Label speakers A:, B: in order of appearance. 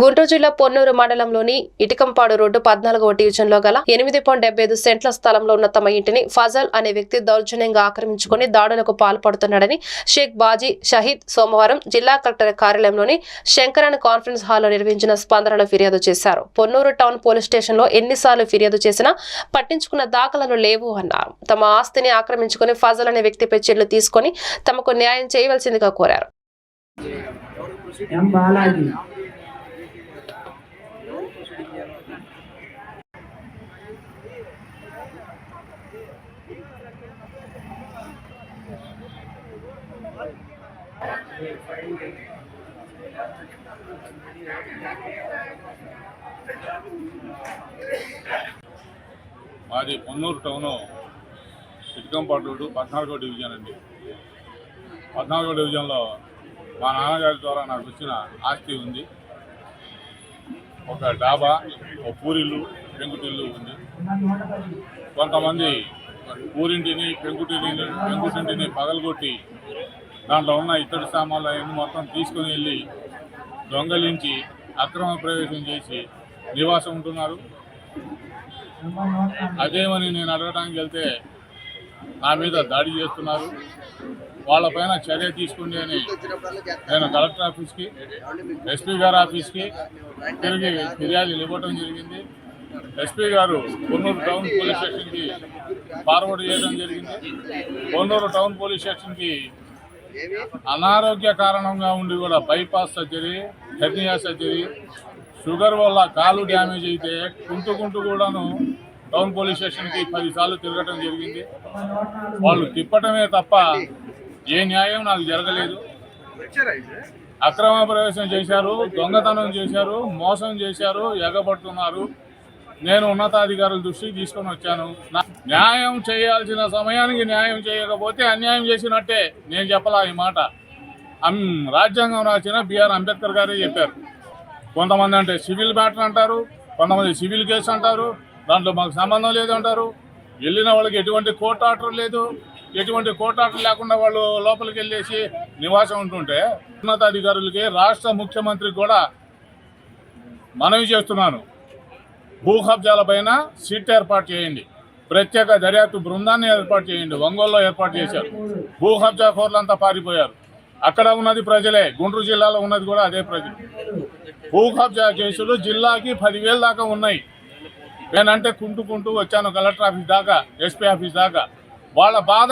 A: గుంటూరు జిల్లా పొన్నూరు మండలంలోని ఇటికంపాడు రోడ్డు పద్నాలుగవ డివిజన్లో గల ఎనిమిది పాయింట్ డెబ్బై ఐదు సెంట్ల స్థలంలో ఉన్న తమ ఇంటిని ఫజల్ అనే వ్యక్తి దౌర్జన్యంగా ఆక్రమించుకుని దాడులకు పాల్పడుతున్నాడని షేక్ బాజీ షహీద్ సోమవారం జిల్లా కలెక్టర్ కార్యాలయంలోని శంకరన్ కాన్ఫరెన్స్ హాల్లో నిర్వహించిన స్పందనలో ఫిర్యాదు చేశారు. పొన్నూరు టౌన్ పోలీస్ స్టేషన్లో ఎన్నిసార్లు ఫిర్యాదు చేసినా పట్టించుకున్న దాఖలను లేవు అన్నారు. తమ ఆస్తిని ఆక్రమించుకుని ఫజల్ అనే వ్యక్తిపై చర్యలు తీసుకొని తమకు న్యాయం చేయవలసిందిగా కోరారు.
B: మాది పొన్నూరు టౌను ఇటుకంపాటు రోడ్డు పద్నాలుగో డివిజన్ అండి. పద్నాలుగో డివిజన్లో మా నాన్నగారి ద్వారా నాకు వచ్చిన ఆస్తి ఉంది. ఒక డాబా ఒక పూరిల్లు పెంకుటిల్లు ఉంది. కొంతమంది పూరింటిని పెంకుటిని పెంకుటింటిని పగలగొట్టి దాంట్లో ఉన్న ఇతడి సామాన్లు అవన్నీ మొత్తం తీసుకొని వెళ్ళి దొంగలించి అక్రమ ప్రవేశం చేసి నివాసం ఉంటున్నారు. అదేమని నేను అడగడానికి వెళ్తే నా మీద దాడి చేస్తున్నారు. వాళ్ళపైన చర్య తీసుకుండి అని నేను కలెక్టర్ ఆఫీస్కి ఎస్పీ గారి ఆఫీస్కి తిరిగి ఫిర్యాదులు ఇవ్వటం జరిగింది. ఎస్పీ గారు కొన్నూరు టౌన్ పోలీస్ స్టేషన్కి ఫార్వర్డ్ చేయడం జరిగింది. కొన్నూరు టౌన్ పోలీస్ స్టేషన్కి అనారోగ్య కారణంగా ఉండి కూడా bypass surgery hernia surgery sugar వల్ల కాలు డ్యామేజ్ అయితే కుంటుకుంటూ కూడాను టౌన్ పోలీస్ స్టేషన్కి పదిసార్లు తిరగటం జరిగింది. వాళ్ళు తిప్పటమే తప్ప ఏ న్యాయం నాకు జరగలేదు. అక్రమ ప్రవేశం చేశారు దొంగతనం చేశారు మోసం చేశారు ఎగబడుతున్నారు. నేను ఉన్నతాధికారుల దృష్టికి తీసుకొని వచ్చాను. న్యాయం చేయాల్సిన సమయానికి న్యాయం చేయకపోతే అన్యాయం చేసినట్టే నేను చెప్పలా ఈ మాట. రాజ్యాంగం రాసిన బిఆర్ అంబేద్కర్ గారే చెప్పారు. కొంతమంది అంటే సివిల్ మ్యాటర్ అంటారు కొంతమంది సివిల్ కేసు అంటారు దాంట్లో మాకు సంబంధం లేదు అంటారు. వెళ్ళిన వాళ్ళకి ఎటువంటి కోర్టు ఆర్డర్ లేదు. ఎటువంటి కోర్టు ఆర్డర్ లేకుండా వాళ్ళు లోపలికి వెళ్ళేసి నివాసం ఉంటుంటే ఉన్నతాధికారులకి రాష్ట్ర ముఖ్యమంత్రికి కూడా మనవి చేస్తున్నాను. భూ కబ్జాలపైన సిట్ ఏర్పాటు చేయండి. ప్రత్యేక దర్యాప్తు బృందాన్ని ఏర్పాటు చేయండి. ఒంగోలులో ఏర్పాటు చేశారు. భూ కబ్జా కోర్లంతా పారిపోయారు. అక్కడ ఉన్నది ప్రజలే. గుంటూరు జిల్లాలో ఉన్నది కూడా అదే ప్రజలు. భూ కబ్జా కేసులు జిల్లాకి పదివేల దాకా ఉన్నాయి. నేనంటే కుంటుకుంటూ వచ్చాను కలెక్టర్ ఆఫీస్ దాకా ఎస్పీ ఆఫీస్ దాకా. వాళ్ళ బాధ